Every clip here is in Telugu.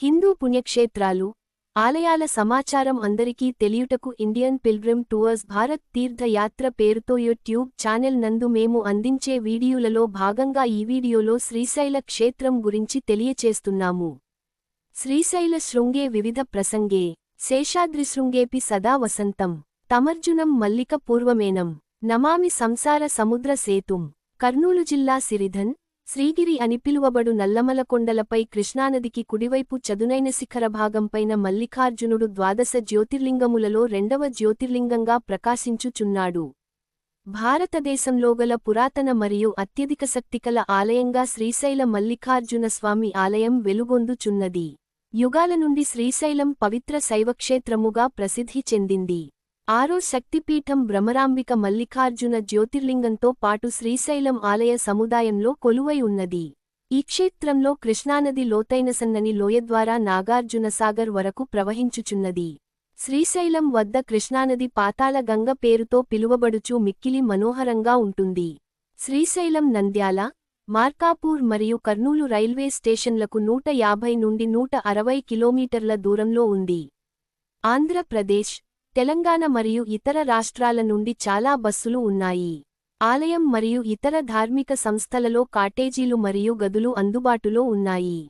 హిందూ పుణ్యక్షేత్రాలు ఆలయాల సమాచారం అందరికీ తెలియుటకు ఇండియన్ పిల్గ్రిమ్ టూర్స్ భారత్ తీర్థయాత్ర పేరుతో యూట్యూబ్ ఛానెల్ నందు మేము అందించే వీడియోలలో భాగంగా ఈ వీడియోలో శ్రీశైల క్షేత్రం గురించి తెలియచేస్తున్నాము. శ్రీశైల శృంగే వివిధ ప్రసంగే శేషాద్రి శృంగేపి సదా వసంతం తమర్జునం మల్లిక పూర్వమేనం నమామి సంసార సముద్ర సేతుం కర్నూలు జిల్లా సిరిధన్ శ్రీగిరి అని పిలువబడు నల్లమల కొండలపై కృష్ణానదికి కుడివైపు చదునైన శిఖర భాగంపైన మల్లికార్జునుడు ద్వాదశ జ్యోతిర్లింగములలో రెండవ జ్యోతిర్లింగంగా ప్రకాశించుచున్నాడు. భారతదేశంలోగల పురాతన మరియు అత్యధిక శక్తికల ఆలయంగా శ్రీశైల మల్లికార్జున స్వామి ఆలయం వెలుగొందుచున్నది. యుగాల నుండి శ్రీశైలం పవిత్ర శైవక్షేత్రముగా ప్రసిద్ధి చెందింది. ఆరో శక్తిపీఠం భ్రమరాంబిక మల్లికార్జున జ్యోతిర్లింగంతో పాటు శ్రీశైలం ఆలయ సముదాయంలో కొలువై ఉన్నది. ఈ క్షేత్రంలో కృష్ణానది లోతైన సన్నని లోయ ద్వారా నాగార్జునసాగర్ వరకు ప్రవహించుచున్నది. శ్రీశైలం వద్ద కృష్ణానది పాతాళ గంగ పేరుతో పిలువబడుచు మిక్కిలి మనోహరంగా ఉంటుంది. శ్రీశైలం నంద్యాల మార్కాపూర్ మరియు కర్నూలు రైల్వే స్టేషన్లకు నూట యాభై నుండి నూట అరవై కిలోమీటర్ల దూరంలో ఉంది. ఆంధ్రప్రదేశ్ తెలంగాణ మరియు ఇతర రాష్ట్రాల నుండి చాలా బస్సులు ఉన్నాయి. ఆలయం మరియు ఇతర ధార్మిక సంస్థలలో కాటేజీలు మరియు గదులు అందుబాటులో ఉన్నాయి.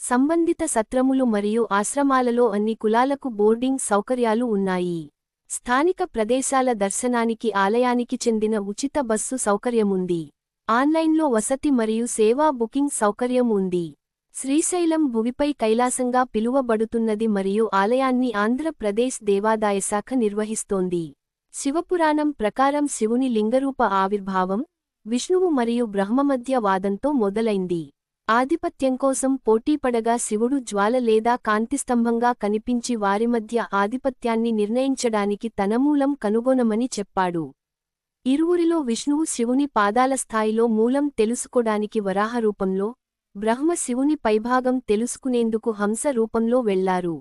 సంబంధిత సత్రములు మరియు ఆశ్రమాలలో అన్ని కులాలకు బోర్డింగ్ సౌకర్యాలు ఉన్నాయి. స్థానిక ప్రదేశాల దర్శనానికి ఆలయానికి చెందిన ఉచిత బస్సు సౌకర్యముంది. ఆన్లైన్లో వసతి మరియు సేవా బుకింగ్ సౌకర్యం ఉంది శ్రీశైలం భువిపై కైలాసంగా పిలువబడుతున్నది మరియు ఆలయాన్ని ఆంధ్రప్రదేశ్ దేవాదాయ శాఖ నిర్వహిస్తోంది. శివపురాణం ప్రకారం శివుని లింగరూప ఆవిర్భావం విష్ణువు మరియు బ్రహ్మ మధ్య వాదంతో మొదలైంది. ఆధిపత్యం కోసం పోటీపడగా శివుడు జ్వాల లేదా కాంతిస్తంభంగా కనిపించి వారి మధ్య ఆధిపత్యాన్ని నిర్ణయించడానికి తనమూలం కనుగొనమని చెప్పాడు. ఇరువురిలో విష్ణువు శివుని పాదాల స్థాయిలో మూలం తెలుసుకోడానికి వరాహ రూపంలో బ్రహ్మ శివుని పైభాగం తెలుసుకునేందుకు హంస రూపంలో వెళ్ళారు.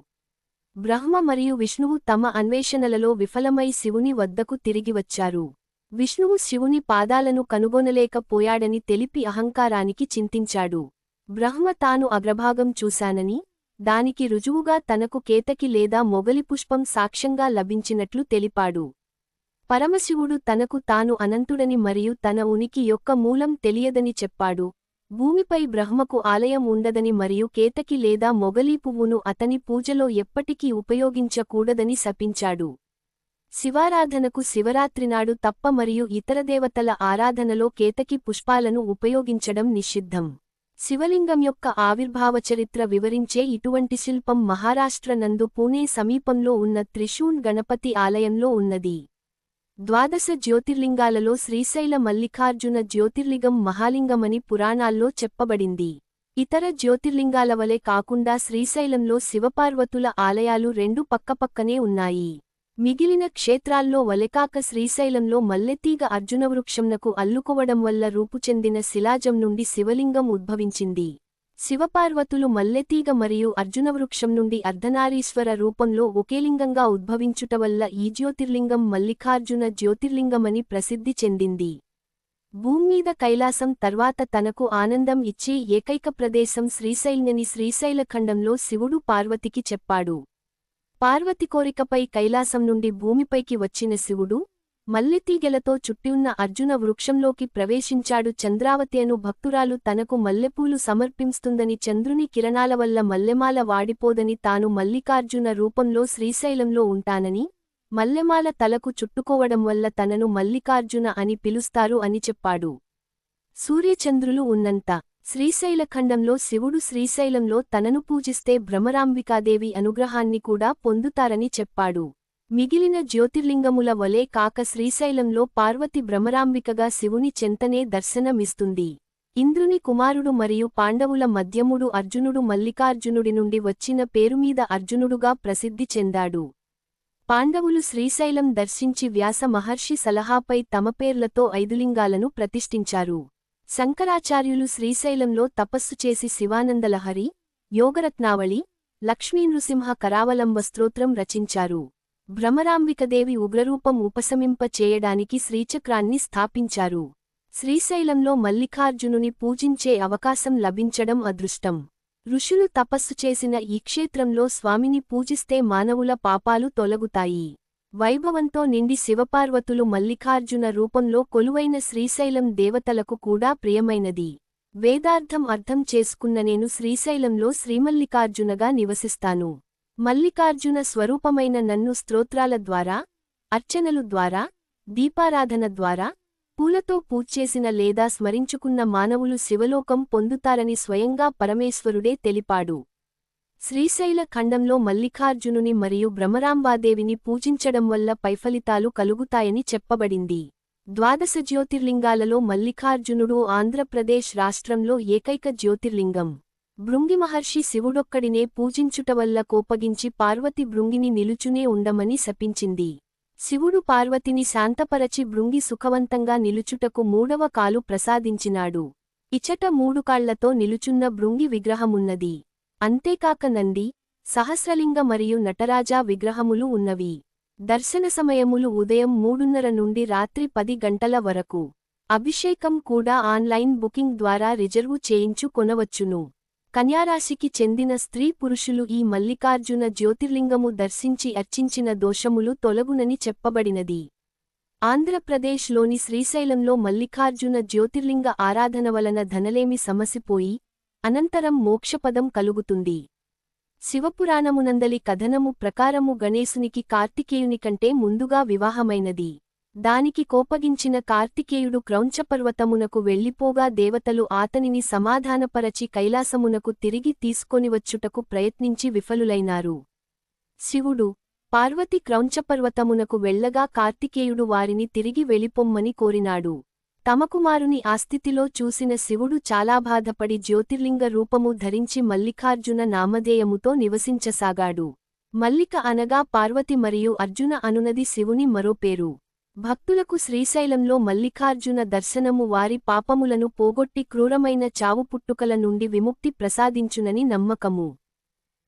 బ్రహ్మ మరియు విష్ణువు తమ అన్వేషణలలో విఫలమై శివుని వద్దకు తిరిగి వచ్చారు. విష్ణువు శివుని పాదాలను కనుగొనలేకపోయాడని తెలిపి అహంకారానికి చింతించాడు. బ్రహ్మ తాను అగ్రభాగం చూశానని దానికి రుజువుగా తనకు కేతకి లేదా మొగలి పుష్పం సాక్ష్యంగా లభించినట్లు తెలిపాడు. పరమశివుడు తనకు తాను అనంతుడని మరియు తన ఉనికి యొక్క మూలం తెలియదని చెప్పాడు. భూమిపై బ్రహ్మకు ఆలయం ఉండదని మరియు కేతకి లేదా మొగలీ పువ్వును అతని పూజలో ఎప్పటికీ ఉపయోగించకూడదని శపించాడు. శివారాధనకు శివరాత్రినాడు తప్ప మరియు ఇతర దేవతల ఆరాధనలో కేతకి పుష్పాలను ఉపయోగించడం నిషిద్ధం. శివలింగం యొక్క ఆవిర్భావ చరిత్ర వివరించే ఇటువంటి శిల్పం మహారాష్ట్ర నందు పూణే సమీపంలో ఉన్న త్రిశూన్ గణపతి ఆలయంలో ఉన్నది. ద్వాదశ జ్యోతిర్లింగాలలో శ్రీశైల మల్లికార్జున జ్యోతిర్లింగం మహాలింగమని పురాణాల్లో చెప్పబడింది. ఇతర జ్యోతిర్లింగాల వలె కాకుండా శ్రీశైలంలో శివపార్వతుల ఆలయాలు రెండు పక్కపక్కనే ఉన్నాయి. మిగిలిన క్షేత్రాల్లో వలెకాక శ్రీశైలంలో మల్లెతీగ అర్జునవృక్షంనకు అల్లుకోవడం వల్ల రూపుచెందిన శిలాజం నుండి శివలింగం ఉద్భవించింది. శివపార్వతులు మల్లెతీగ మరియు అర్జునవృక్షం నుండి అర్ధనారీశ్వర రూపంలో ఒకేలింగంగా ఉద్భవించుట వల్ల ఈ జ్యోతిర్లింగం మల్లికార్జున జ్యోతిర్లింగమని ప్రసిద్ధి చెందింది. భూమ్మీద కైలాసం తర్వాత తనకు ఆనందం ఇచ్చే ఏకైక ప్రదేశం శ్రీశైల్యని శ్రీశైలఖండంలో శివుడు పార్వతికి చెప్పాడు. పార్వతి కోరికపై కైలాసం నుండి భూమిపైకి వచ్చిన శివుడు మల్లెతీగెలతో చుట్టివున్న అర్జున వృక్షంలోకి ప్రవేశించాడు. చంద్రావతేను భక్తురాలు తనకు మల్లెపూలు సమర్పిస్తుందని చంద్రుని కిరణాల వల్ల మల్లెమాల వాడిపోదని తాను మల్లికార్జున రూపంలో శ్రీశైలంలో ఉంటానని మల్లెమాల తలకు చుట్టుకోవడం వల్ల తనను మల్లికార్జున అని పిలుస్తారు అని చెప్పాడు. సూర్యచంద్రులు ఉన్నంత శ్రీశైలఖండంలో శివుడు శ్రీశైలంలో తనను పూజిస్తే భ్రమరాంబికాదేవి అనుగ్రహాన్ని కూడా పొందుతారని చెప్పాడు. మిగిలిన జ్యోతిర్లింగముల వలె కాక శ్రీశైలంలో పార్వతి భ్రమరాంబికగా శివుని చెంతనే దర్శనమిస్తుంది. ఇంద్రుని కుమారుడు మరియు పాండవుల మధ్యముడు అర్జునుడు మల్లికార్జునుడి నుండి వచ్చిన పేరుమీద అర్జునుడుగా ప్రసిద్ధి చెందాడు. పాండవులు శ్రీశైలం దర్శించి వ్యాస మహర్షి సలహాపై తమ పేర్లతో ఐదులింగాలను ప్రతిష్ఠించారు. శంకరాచార్యులు శ్రీశైలంలో తపస్సు చేసి శివానందలహరి యోగరత్నావళి లక్ష్మీనృసింహ కరావలంబ స్తోత్రం రచించారు. భ్రమరాంబికదేవి ఉగ్రరూపం ఉపశమింప చేయడానికి శ్రీచక్రాన్ని స్థాపించారు. శ్రీశైలంలో మల్లికార్జునుని పూజించే అవకాశం లభించడం అదృష్టం. ఋషులు తపస్సు చేసిన ఈ క్షేత్రంలో స్వామిని పూజిస్తే మానవుల పాపాలు తొలగుతాయి. వైభవంతో నిండి శివపార్వతులు మల్లికార్జున రూపంలో కొలువైన శ్రీశైలం దేవతలకు కూడా ప్రియమైనది. వేదార్థం అర్థం చేసుకున్న నేను శ్రీశైలంలో శ్రీమల్లికార్జునగా నివసిస్తాను. మల్లికార్జున స్వరూపమైన నన్ను స్తోత్రాల ద్వారా అర్చనలు ద్వారా దీపారాధన ద్వారా పూలతో పూజ్చేసిన లేదా స్మరించుకున్న మానవులు శివలోకం పొందుతారని స్వయంగా పరమేశ్వరుడే తెలిపాడు. శ్రీశైల ఖండంలో మల్లికార్జునుని మరియు భ్రమరాంబాదేవిని పూజించడం వల్ల పైఫలితాలు కలుగుతాయని చెప్పబడింది. ద్వాదశ జ్యోతిర్లింగాలలో మల్లికార్జునుడు ఆంధ్రప్రదేశ్ రాష్ట్రంలో ఏకైక జ్యోతిర్లింగం. భృంగిమహర్షి శివుడొక్కడినే పూజించుటవల్ల కోపగించి పార్వతి భృంగిని నిలుచునే ఉండమని శపించింది. శివుడు పార్వతిని శాంతపరచి భృంగి సుఖవంతంగా నిలుచుటకు మూడవ కాలు ప్రసాదించినాడు. ఇచట మూడు కాళ్ళతో నిలుచున్న భృంగి విగ్రహమున్నది. అంతేకాక నంది సహస్రలింగ మరియు నటరాజా విగ్రహములు ఉన్నవి. దర్శన సమయములు ఉదయం మూడున్నర నుండి రాత్రి పది గంటల వరకు. అభిషేకం కూడా ఆన్లైన్ బుకింగ్ ద్వారా రిజర్వు చేయించు కొనవచ్చును. కన్యారాశికి చెందిన స్త్రీ పురుషులు ఈ మల్లికార్జున జ్యోతిర్లింగము దర్శించి అర్చించిన దోషములు తొలగునని చెప్పబడినది. ఆంధ్రప్రదేశ్లోని శ్రీశైలంలో మల్లికార్జున జ్యోతిర్లింగ ఆరాధన వలన ధనలేమి సమసిపోయి అనంతరం మోక్షపదం కలుగుతుంది. శివపురాణమునందలి కథనము ప్రకారము గణేశునికి కార్తికేయుని కంటే ముందుగా వివాహమైనది. దానికి కోపగించిన కార్తికేయుడు క్రౌంచపర్వతమునకు వెళ్ళిపోగా దేవతలు ఆతనిని సమాధానపరచి కైలాసమునకు తిరిగి తీసుకొనివచ్చుటకు ప్రయత్నించి విఫలులైనారు. శివుడు పార్వతి క్రౌంచపర్వతమునకు వెళ్ళగా కార్తికేయుడు వారిని తిరిగి వెళ్ళిపొమ్మని కోరినాడు. తమకుమారుని ఆస్థితిలో చూసిన శివుడు చాలా బాధపడి జ్యోతిర్లింగ రూపము ధరించి మల్లికార్జున నామధేయముతో నివసించసాగాడు. మల్లిక అనగా పార్వతి మరియు అర్జున అనునది శివుని మరో పేరు. భక్తులకు శ్రీశైలంలో మల్లికార్జున దర్శనము వారి పాపములను పోగొట్టి క్రూరమైన చావు పుట్టుకల నుండి విముక్తి ప్రసాదించునని నమ్మకము.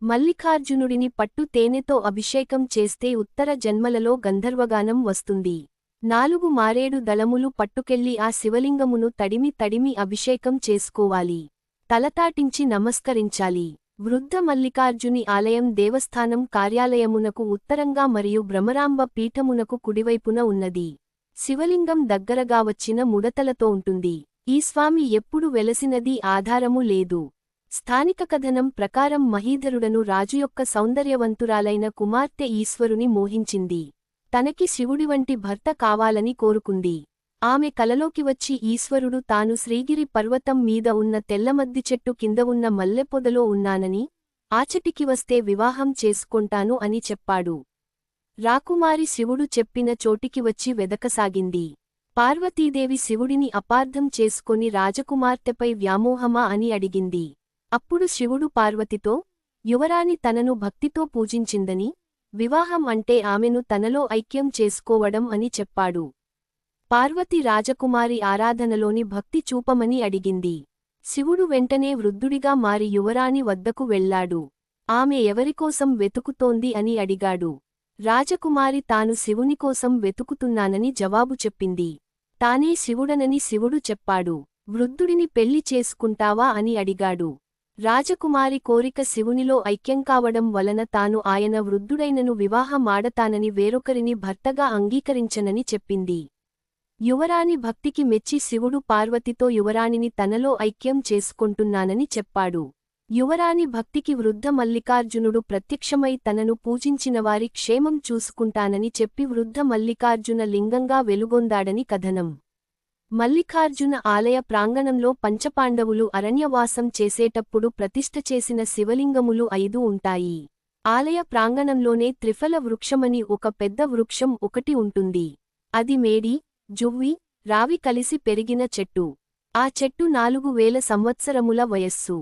మల్లికార్జునుడిని పట్టు తేనెతో అభిషేకం చేస్తే ఉత్తర జన్మలలో గంధర్వగానం వస్తుంది. నాలుగు మారేడు దళములు పట్టుకెళ్ళి ఆ శివలింగమును తడిమి తడిమి అభిషేకం చేసుకోవాలి. తలతాటించి నమస్కరించాలి. వృద్ధ మల్లికార్జుని ఆలయం దేవస్థానం కార్యాలయమునకు ఉత్తరంగా మరియు భ్రమరాంబ పీఠమునకు కుడివైపున ఉన్నది. శివలింగం దగ్గరగా వచ్చిన ముడతలతో ఉంటుంది. ఈ స్వామి ఎప్పుడు వెలసినది ఆధారము లేదు. స్థానిక కథనం ప్రకారం మహీధరుడను రాజు యొక్క సౌందర్యవంతురాలైన కుమార్తె ఈశ్వరుని మోహించింది. తనకి శివుడి వంటి భర్త కావాలని కోరుకుంది. ఆమె కలలోకి వచ్చి ఈశ్వరుడు తాను శ్రీగిరి పర్వతం మీద ఉన్న తెల్లమద్ది చెట్టు కింద ఉన్న మల్లెపొదలో ఉన్నానని ఆచటికి వస్తే వివాహం చేసుకొంటాను అని చెప్పాడు. రాకుమారి శివుడు చెప్పిన చోటికి వచ్చి వెదకసాగింది. పార్వతీదేవి శివుడిని అపార్థం చేసుకొని రాజకుమార్తెపై వ్యామోహమా అని అడిగింది. అప్పుడు శివుడు పార్వతితో యువరాణి తనను భక్తితో పూజించిందని వివాహం అంటే ఆమెను తనలో ఐక్యం చేసుకోవడం అని చెప్పాడు. పార్వతి రాజకుమారి ఆరాధనలోని భక్తి చూపమని అడిగింది. శివుడు వెంటనే వృద్ధుడిగా మారి యువరాణి వద్దకు వెళ్ళాడు ఆమె ఎవరికోసం వెతుకుతోంది అని అడిగాడు. రాజకుమారి తాను శివునికోసం వెతుకుతున్నానని జవాబు చెప్పింది. తానే శివుడనని శివుడు చెప్పాడు. వృద్ధుడిని పెళ్ళి చేసుకుంటావా అని అడిగాడు. రాజకుమారి కోరిక శివునిలో ఐక్యం కావడం వలన తాను ఆయన వృద్ధుడైనను వివాహమాడతానని వేరొకరిని భర్తగా అంగీకరించనని చెప్పింది. యువరాణి భక్తికి మెచ్చి శివుడు పార్వతితో యువరాణిని తనలో ఐక్యం చేసుకుంటున్నానని చెప్పాడు. యువరాణి భక్తికి వృద్ధ మల్లికార్జునుడు ప్రత్యక్షమై తనను పూజించినవారి క్షేమం చూసుకుంటానని చెప్పి వృద్ధ మల్లికార్జున లింగంగా వెలుగొందాడని కథనం. మల్లికార్జున ఆలయ ప్రాంగణంలో పంచపాండవులు అరణ్యవాసం చేసేటప్పుడు ప్రతిష్ఠ చేసిన శివలింగములు ఐదు ఉంటాయి. ఆలయ ప్రాంగణంలోనే త్రిఫల వృక్షమని ఒక పెద్ద వృక్షం ఒకటి ఉంటుంది. అది మేడి జువ్వి రావి కలిసి పెరిగిన చెట్టు. ఆ చెట్టు నాలుగు వేల సంవత్సరముల వయస్సు.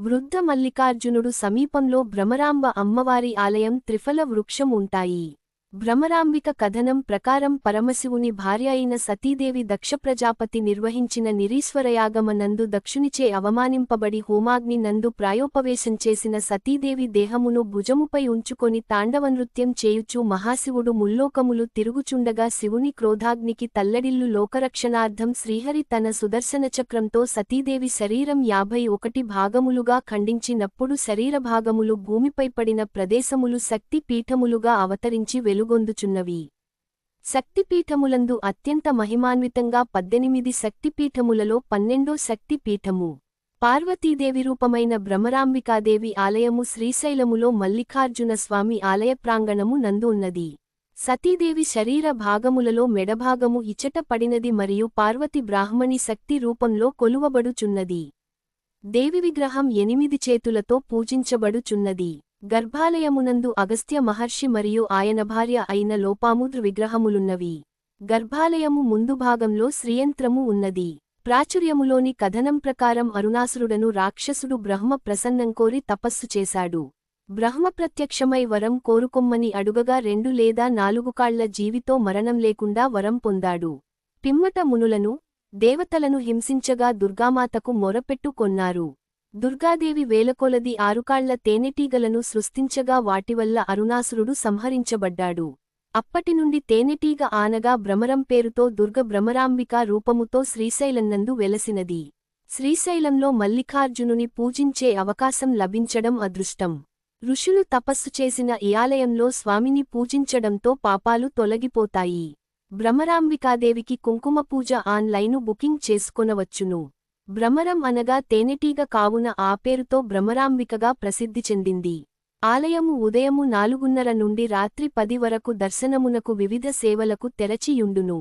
వృద్ధ మల్లికార్జునుడు సమీపంలో భ్రమరాంబ అమ్మవారి ఆలయం త్రిఫల వృక్షం ఉంటాయి. భ్రమరాంబిక కథనం ప్రకారం పరమశివుని భార్య అయిన సతీదేవి దక్ష ప్రజాపతి నిర్వహించిన నిరీశ్వరయాగమ నందు దక్షునిచే అవమానింపబడి హోమాగ్ని నందు ప్రాయోపవేశం చేసిన సతీదేవి దేహమును భుజముపై ఉంచుకొని తాండవనృత్యం చేయుచు మహాశివుడు ముల్లోకములు తిరుగుచుండగా శివుని క్రోధాగ్నికి తల్లడిల్లు లోకరక్షణార్థం శ్రీహరి తన సుదర్శన చక్రంతో సతీదేవి శరీరం యాభై ఒకటి భాగములుగా ఖండించినప్పుడు శరీర భాగములు భూమిపై పడిన ప్రదేశములు శక్తి పీఠములుగా అవతరించి వెలుగొందుచున్నవి. శక్తిపీఠములందు అత్యంత మహిమాన్వితంగా పద్దెనిమిది శక్తిపీఠములలో పన్నెండో శక్తిపీఠము. పార్వతీదేవి రూపమైన భ్రమరాంబికాదేవి ఆలయము శ్రీశైలములో మల్లికార్జున స్వామి ఆలయ ప్రాంగణము నందు ఉన్నది. సతీదేవి శరీర భాగములలో మెడభాగము ఇచ్చట పడినది మరియు పార్వతి బ్రాహ్మణి శక్తి రూపంలో కొలువబడుచున్నది. దేవి విగ్రహం ఎనిమిది చేతులతో పూజించబడుచున్నది. గర్భాలయమునందు అగస్త్య మహర్షి మరియు ఆయన భార్య అయిన లోపాముద్ర విగ్రహములున్నవి. గర్భాలయము ముందు భాగంలో శ్రీయంత్రము ఉన్నది. ప్రాచుర్యములోని కథనం ప్రకారం అరుణాసురుడను రాక్షసుడు బ్రహ్మ ప్రసన్నం కోరి తపస్సు చేశాడు. బ్రహ్మ ప్రత్యక్షమై వరం కోరుకొమ్మని అడుగగా రెండు లేదా నాలుగు కాళ్ళ జీవితో మరణం లేకుండా వరం పొందాడు. పిమ్మట మునులను దేవతలను హింసించగా దుర్గామాతకు మొరపెట్టుకొన్నారు దుర్గాదేవి వేలకొలది ఆరుకాళ్ళ తేనెటీగలను సృష్టించగా వాటివల్ల అరుణాసురుడు సంహరించబడ్డాడు. అప్పటినుండి తేనెటీగ ఆనగా భ్రమరం పేరుతో దుర్గ భ్రమరాంబిక రూపముతో శ్రీశైలన్నందు వెలసినది. శ్రీశైలంలో మల్లికార్జునుని పూజించే అవకాశం లభించడం అదృష్టం. ఋషులు తపస్సు చేసిన ఈ ఆలయంలో స్వామిని పూజించడంతో పాపాలు తొలగిపోతాయి. భ్రమరాంబికాదేవికి కుంకుమ పూజ ఆన్లైను బుకింగ్ చేసుకొనవచ్చును. భ్రమరం అనగా తేనెటీగ కావున ఆ పేరుతో భ్రమరాంబికగా ప్రసిద్ధి చెందింది. ఆలయము ఉదయము నాలుగున్నర నుండి రాత్రి పది వరకు దర్శనమునకు వివిధ సేవలకు తెరచియుండును.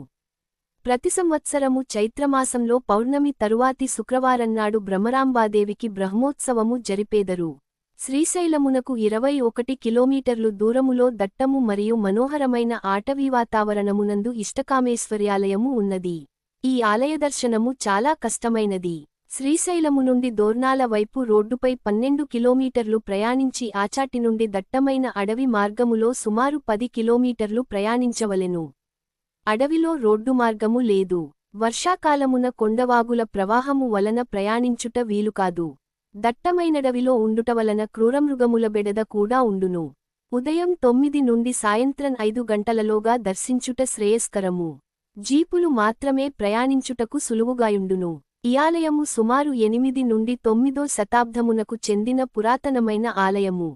ప్రతి సంవత్సరము చైత్రమాసంలో పౌర్ణమి తరువాతి శుక్రవారన్నాడు భ్రమరాంబాదేవికి బ్రహ్మోత్సవము జరిపేదరు. శ్రీశైలమునకు ఇరవై ఒకటి కిలోమీటర్లు దూరములో దట్టము మరియు మనోహరమైన ఆటవీ వాతావరణమునందు ఇష్టకామేశ్వర్యాలయము ఉన్నది. ఈ ఆలయ దర్శనము చాలా కష్టమైనది. శ్రీశైలము నుండి దోర్నాల వైపు రోడ్డుపై పన్నెండు కిలోమీటర్లు ప్రయాణించి ఆచాటి నుండి దట్టమైన అడవి మార్గములో సుమారు పది కిలోమీటర్లు ప్రయాణించవలెను. అడవిలో రోడ్డు మార్గము లేదు. వర్షాకాలమున కొండవాగుల ప్రవాహము వలన ప్రయాణించుట వీలుకాదు దట్టమైనడవిలో ఉండుటవలన క్రూరమృగముల బెడద కూడా ఉండును. ఉదయం తొమ్మిది నుండి సాయంత్రం ఐదు గంటలలోగా దర్శించుట శ్రేయస్కరము. జీపులు మాత్రమే ప్రయాణించుటకు సులువుగాయుండును. ఇయాలయము సుమారు ఎనిమిది నుండి తొమ్మిదో శతాబ్దమునకు చెందిన పురాతనమైన ఆలయము.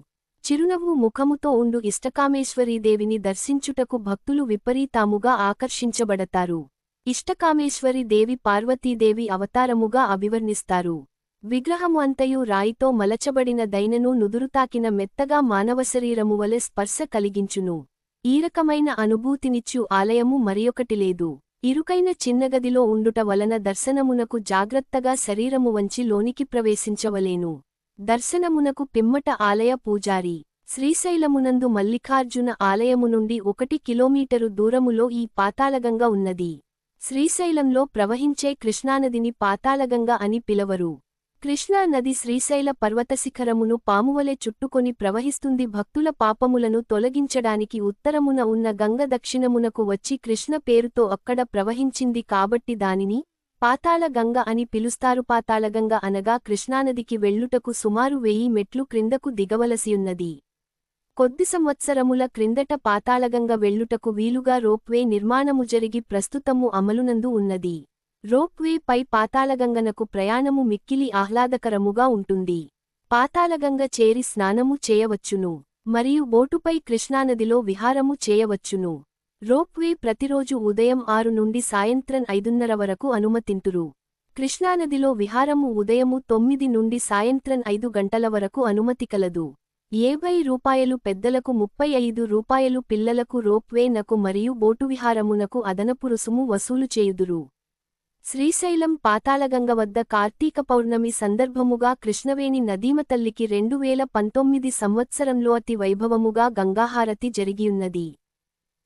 చిరునవ్వు ముఖముతో ఉండు ఇష్టకామేశ్వరీదేవిని దర్శించుటకు భక్తులు విపరీతాముగా ఆకర్షించబడతారు. ఇష్టకామేశ్వరి దేవి పార్వతీదేవి అవతారముగా అభివర్ణిస్తారు. విగ్రహము అంతయు రాయితో మలచబడిన దైనను నుదురుతాకిన మెత్తగా మానవశరీరము వలె స్పర్శ కలిగించును. ఈ రకమైన అనుభూతినిచ్చు ఆలయము మరియొకటి లేదు. ఇరుకైన చిన్నగదిలో ఉండుట వలన దర్శనమునకు జాగ్రత్తగా శరీరము వంచి లోనికి ప్రవేశించవలేను. దర్శనమునకు పిమ్మట ఆలయ పూజారి శ్రీశైలమునందు మల్లికార్జున ఆలయము నుండి ఒకటి కిలోమీటరు దూరములో ఈ పాతాళగంగ ఉన్నది. శ్రీశైలంలో ప్రవహించే కృష్ణానదిని పాతాళగంగ అని పిలవరు. కృష్ణా నది శ్రీశైల పర్వతశిఖరమును పామువలె చుట్టుకొని ప్రవహిస్తుంది భక్తుల పాపములను తొలగించడానికి ఉత్తరమున ఉన్న గంగ దక్షిణమునకు వచ్చి కృష్ణ పేరుతో అక్కడ ప్రవహించింది కాబట్టి దానిని పాతాళ గంగ అని పిలుస్తారు. పాతాళగంగ అనగా కృష్ణానదికి వెళ్ళుటకు సుమారు వెయ్యి మెట్లు క్రిందకు దిగవలసియున్నది. కొద్ది సంవత్సరముల క్రిందట పాతాళగంగ వెళ్ళుటకు వీలుగా రోప్వే నిర్మాణము జరిగి ప్రస్తుతము అమలునందు ఉన్నది. రోప్వే పై పాతాళగంగనకు ప్రయాణము మిక్కిలి ఆహ్లాదకరముగా ఉంటుంది. పాతాళగంగ చేరి స్నానము చేయవచ్చును మరియు బోటుపై కృష్ణానదిలో విహారము చేయవచ్చును. రోప్వే ప్రతిరోజు ఉదయం ఆరు నుండి సాయంత్రం ఐదున్నర వరకు అనుమతింటురు కృష్ణానదిలో విహారము ఉదయము తొమ్మిది నుండి సాయంత్రం ఐదు గంటల వరకు అనుమతి కలదు. ఏభై రూపాయలు పెద్దలకు ముప్పై ఐదు రూపాయలు పిల్లలకు రోప్వే నకు మరియు బోటు విహారమునకు అదనపు రుసుము వసూలు చేయుదురు. శ్రీశైలం పాతాళగంగ వద్ద కార్తీక పౌర్ణమి సందర్భముగా కృష్ణవేణి నదీమతల్లికి రెండు వేల పంతొమ్మిది సంవత్సరంలో అతి వైభవముగా గంగాహారతి జరిగియున్నది.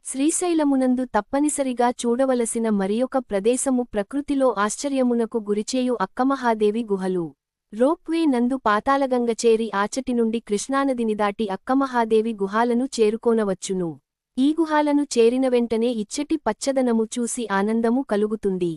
శ్రీశైలమునందు తప్పనిసరిగా చూడవలసిన మరియొక ప్రదేశము ప్రకృతిలో ఆశ్చర్యమునకు గురిచేయు అక్కమహాదేవి గుహలు. రోప్వే నందు పాతాళగంగ చేరి ఆచటి నుండి కృష్ణానదిని దాటి అక్కమహాదేవి గుహాలను చేరుకోనవచ్చును. ఈ గుహాలను చేరిన వెంటనే ఇచ్చటి పచ్చదనము చూసి ఆనందము కలుగుతుంది.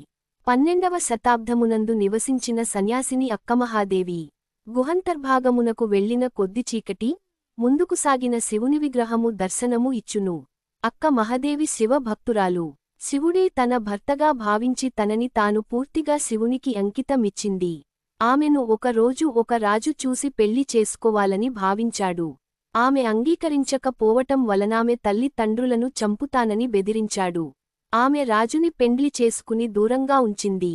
పన్నెండవ శతాబ్దమునందు నివసించిన సన్యాసిని అక్కమహాదేవి. గుహంతర్భాగమునకు వెళ్ళిన కొద్ది చీకటి ముందుకు సాగిన శివుని విగ్రహము దర్శనము ఇచ్చును. అక్క మహదేవి శివభక్తురాలు. శివుడే తన భర్తగా భావించి తనని తాను పూర్తిగా శివునికి అంకితమిచ్చింది. ఆమెను ఒకరోజు ఒక రాజు చూసి పెళ్ళి చేసుకోవాలని భావించాడు. ఆమె అంగీకరించకపోవటం వలనామె తల్లి తండ్రులను చంపుతానని బెదిరించాడు. ఆమె రాజుని పెండ్లి చేసుకుని దూరంగా ఉంచింది.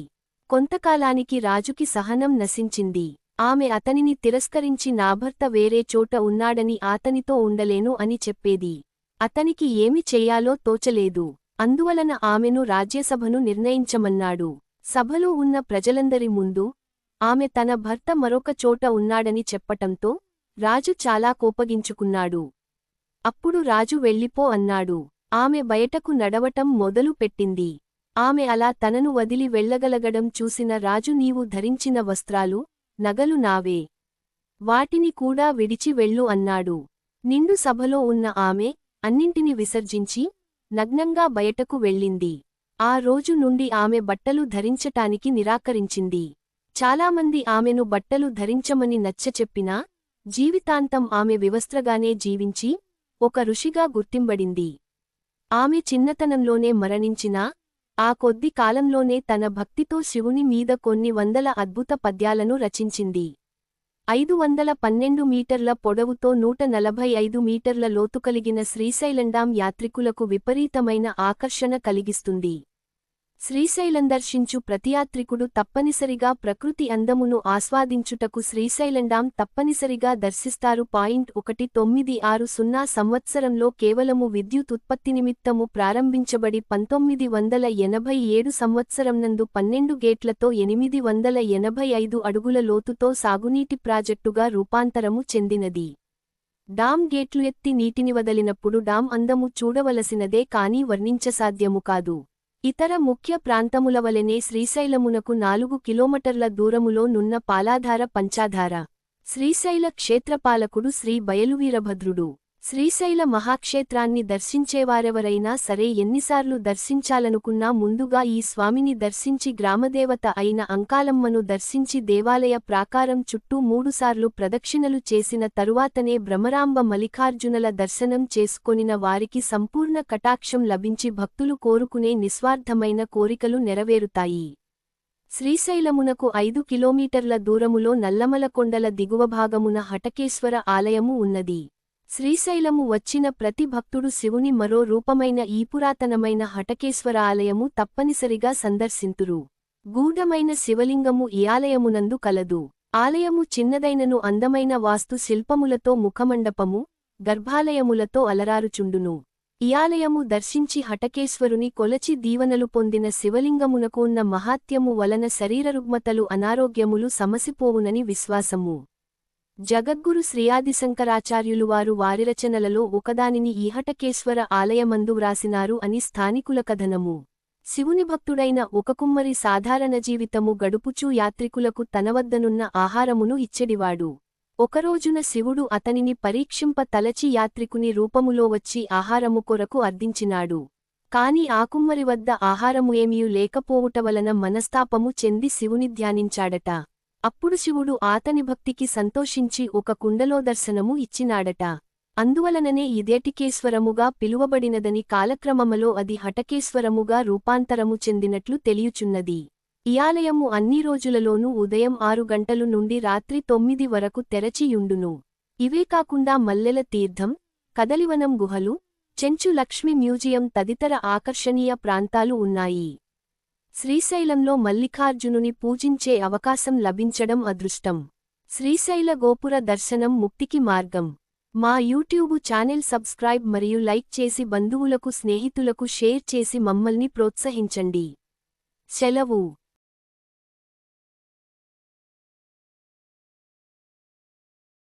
కొంతకాలానికి రాజుకి సహనం నశించింది. ఆమె అతనిని తిరస్కరించి నాభర్త వేరే చోట ఉన్నాడని ఆతనితో ఉండలేను అని చెప్పేది. అతనికి ఏమి చెయ్యాలో తోచలేదు. అందువలన ఆమెను రాజ్యసభను నిర్ణయించమన్నాడు. సభలో ఉన్న ప్రజలందరి ముందు ఆమె తన భర్త మరొక చోట ఉన్నాడని చెప్పటంతో రాజు చాలా కోపగించుకున్నాడు. అప్పుడు రాజు వెళ్ళిపో అన్నాడు. ఆమె బయటకు నడవటం మొదలు పెట్టింది. ఆమె అలా తనను వదిలి వెళ్ళగలగడం చూసిన రాజు నీవు ధరించిన వస్త్రాలు నగలు నావే. వాటిని కూడా విడిచి వెళ్ళు అన్నాడు. నిండు సభలో ఉన్న ఆమె అన్నింటిని విసర్జించి నగ్నంగా బయటకు వెళ్ళింది. ఆ రోజు నుండి ఆమె బట్టలు ధరించటానికి నిరాకరించింది. చాలామంది ఆమెను బట్టలు ధరించమని నచ్చచెప్పినా జీవితాంతం ఆమె వివస్త్రగానే జీవించి ఒక ఋషిగా గుర్తింబడింది. ఆమె చిన్నతనంలోనే మరణించినా ఆ కొద్ది కాలంలోనే తన భక్తితో శివుని మీద కొన్ని వందల అద్భుత పద్యాలను రచించింది. ఐదు వందల పన్నెండు మీటర్ల పొడవుతో నూట నలభై ఐదు మీటర్ల లోతు కలిగిన శ్రీశైలండాం యాత్రికులకు విపరీతమైన ఆకర్షణ కలిగిస్తుంది. శ్రీశైలందర్శించు ప్రతియాత్రికుడు తప్పనిసరిగా ప్రకృతి అందమును ఆస్వాదించుటకు శ్రీశైలండాం తప్పనిసరిగా దర్శిస్తారు. పాయింట్ ఒకటి తొమ్మిది ఆరు సున్నా సంవత్సరంలో కేవలము విద్యుత్ ఉత్పత్తి నిమిత్తము ప్రారంభించబడి పంతొమ్మిది వందల ఎనభై ఏడు సంవత్సరంనందు పన్నెండు గేట్లతో ఎనిమిది వందల ఎనభై ఐదు అడుగుల లోతుతో సాగునీటి ప్రాజెక్టుగా రూపాంతరము చెందినది. డామ్ గేట్లు ఎత్తి నీటిని వదలినప్పుడు డామ్ అందము చూడవలసినదే కానీ వర్ణించసాధ్యము కాదు. ఇతర ముఖ్య ప్రాంతములవలెనే శ్రీశైలమునకు నాలుగు కిలోమీటర్ల దూరములో నున్న పాలాధార పంచాధార. శ్రీశైల క్షేత్రపాలకుడు శ్రీ బయలువీరభద్రుడు. శ్రీశైల మహాక్షేత్రాన్ని దర్శించేవారెవరైనా సరే ఎన్నిసార్లు దర్శించాలనుకున్నా ముందుగా ఈ స్వామిని దర్శించి గ్రామదేవత అయిన అంకాలమ్మను దర్శించి దేవాలయ ప్రాకారం చుట్టూ మూడుసార్లు ప్రదక్షిణలు చేసిన తరువాతనే భ్రమరాంబ మల్లికార్జునల దర్శనం చేసుకొనిన వారికి సంపూర్ణ కటాక్షం లభించి భక్తులు కోరుకునే నిస్వార్థమైన కోరికలు నెరవేరుతాయి. శ్రీశైలమునకు ఐదు కిలోమీటర్ల దూరములో నల్లమలకొండల దిగువ భాగమున హటకేశ్వర ఆలయము ఉన్నది. శ్రీశైలము వచ్చిన ప్రతి భక్తుడు శివుని మరో రూపమైన ఈ పురాతనమైన హటకేశ్వర ఆలయము తప్పనిసరిగా సందర్శింతురు. గూఢమైన శివలింగము ఈ ఆలయమునందు కలదు. ఆలయము చిన్నదైనను అందమైన వాస్తు శిల్పములతో ముఖమండపము గర్భాలయములతో అలరారుచుండును. ఈ ఆలయము దర్శించి హటకేశ్వరుని కొలచి దీవనలు పొందిన శివలింగమునకు ఉన్న మహాత్యము వలన శరీరరుగ్మతలు అనారోగ్యములు సమసిపోవునని విశ్వాసము. జగద్గురు శ్రీయాదిశంకరాచార్యులు వారు వారి రచనలలో ఒకదానిని ఈహటకేశ్వర ఆలయమందు వ్రాసినారు అని స్థానికుల కథనము. శివుని భక్తుడైన ఒక కుమ్మరి సాధారణ జీవితము గడుపుచూ యాత్రికులకు తనవద్దనున్న ఆహారమును ఇచ్చెడివాడు. ఒకరోజున శివుడు అతనిని పరీక్షింప తలచి యాత్రికుని రూపములో వచ్చి ఆహారము కొరకు అర్థించినాడు కాని ఆకుమ్మరి వద్ద ఆహారము ఏమీయు లేకపోవుటవలన మనస్తాపము చెంది శివుని ధ్యానించాడట. అప్పుడు శివుడు ఆతని భక్తికి సంతోషించి ఒక కుండలో దర్శనము ఇచ్చినాడట. అందువలననే ఇదేటికేశ్వరముగా పిలువబడినదని కాలక్రమములో అది హటకేశ్వరముగా రూపాంతరము చెందినట్లు తెలియుచున్నది. ఈ ఆలయము అన్ని రోజులలోనూ ఉదయం ఆరు గంటలు నుండి రాత్రి తొమ్మిది వరకు తెరచియుండును. ఇవే కాకుండా మల్లెల తీర్థం కదలివనం గుహలు చెంచు లక్ష్మి మ్యూజియం తదితర ఆకర్షణీయ ప్రాంతాలు ఉన్నాయి. శ్రీశైలంలో మల్లికార్జునుని పూజించే అవకాశం లభించడం అదృష్టం. శ్రీశైల గోపుర దర్శనం ముక్తికి మార్గం. మా యూట్యూబు ఛానెల్ సబ్స్క్రైబ్ మరియు లైక్ చేసి బంధువులకు స్నేహితులకు షేర్ చేసి మమ్మల్ని ప్రోత్సహించండి. సెలవు.